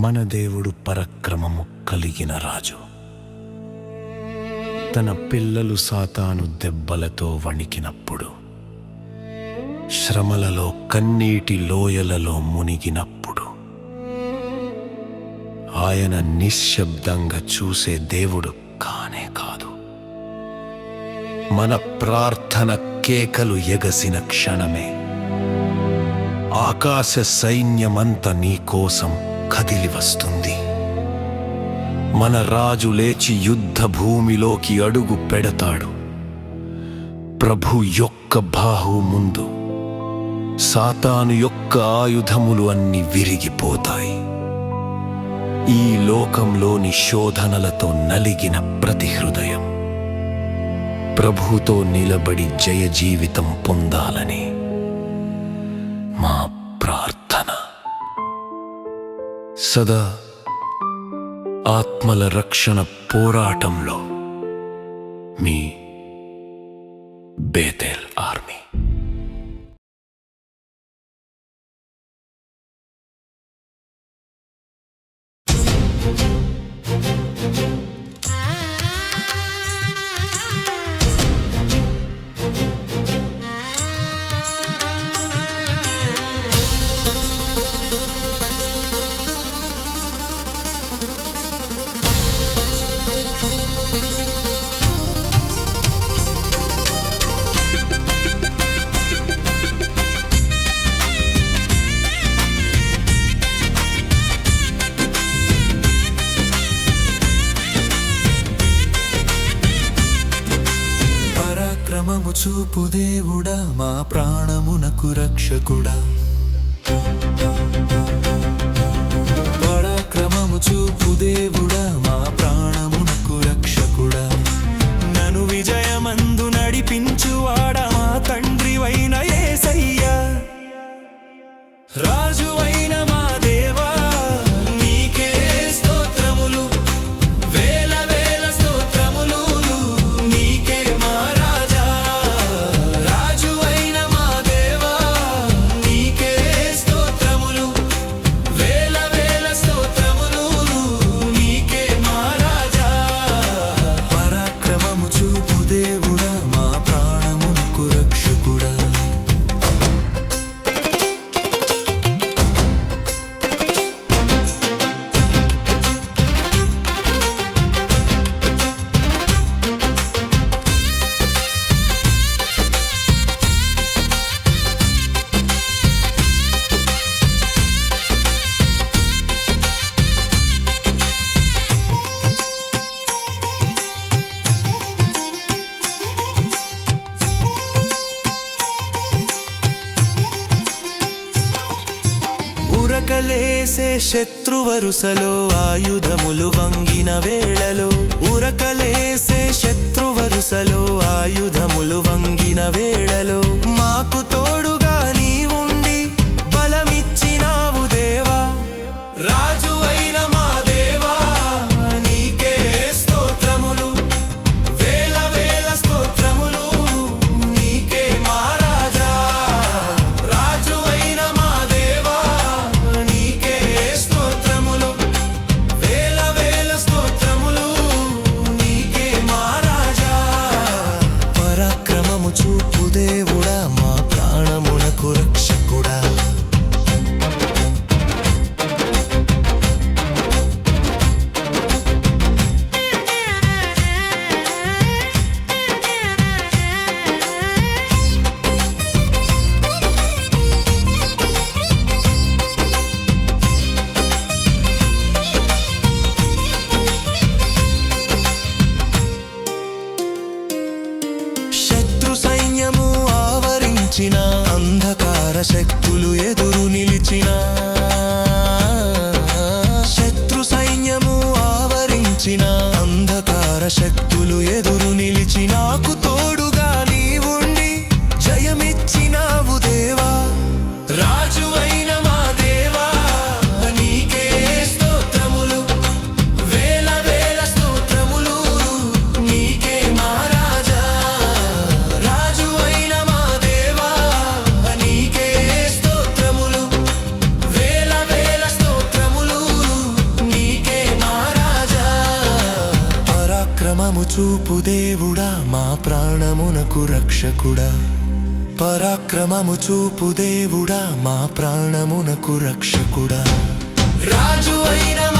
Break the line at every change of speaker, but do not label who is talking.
మన దేవుడు పరక్రమము కలిగిన రాజు. తన పిల్లలు సాతాను దెబ్బలతో వణికినప్పుడు శ్రమలలో కన్నీటి లోయలలో మునిగినప్పుడు ఆయన నిశ్శబ్దంగా చూసే దేవుడు కానే కాదు. మన ప్రార్థన కేకలు ఎగసిన క్షణమే ఆకాశ సైన్యమంత నీకోసం కదిలి వస్తుంది. మన రాజు లేచి యుద్ధ భూమిలోకి అడుగు పెడతాడు. ప్రభు యొక్క బాహు ముందు సాతాను యొక్క ఆయుధములు అన్ని విరిగిపోతాయి. ఈ లోకంలోని శోధనలతో నలిగిన ప్రతి హృదయం ప్రభుతో నిలబడి జయ జీవితం పొందాలని మా సదా ఆత్మల రక్షణ పోరాటంలో మీ
చూపు దేవుడా మా ప్రాణమునకు రక్షకుడా. పరాక్రమము చూపు దేవుడా మా ప్రాణము ఉరకలేసే శత్రువరుసలో ఆయుధములు వంగిన వేళలో. ఉరకలేసే శత్రువరుసలో ఆయుధములు వంగిన వేళలో. మాకు తోడు శక్తులు ఎదురు నిలిచిన శత్రు సైన్యము ఆవరించిన అంధకార శక్తులు ఎదురు నిలిచినాకు చూపు దేవుడా మా ప్రాణమునకు రక్షకుడా. పరాక్రమము చూపు దేవుడా మా ప్రాణమునకు రక్షకుడా. రాజు అయిన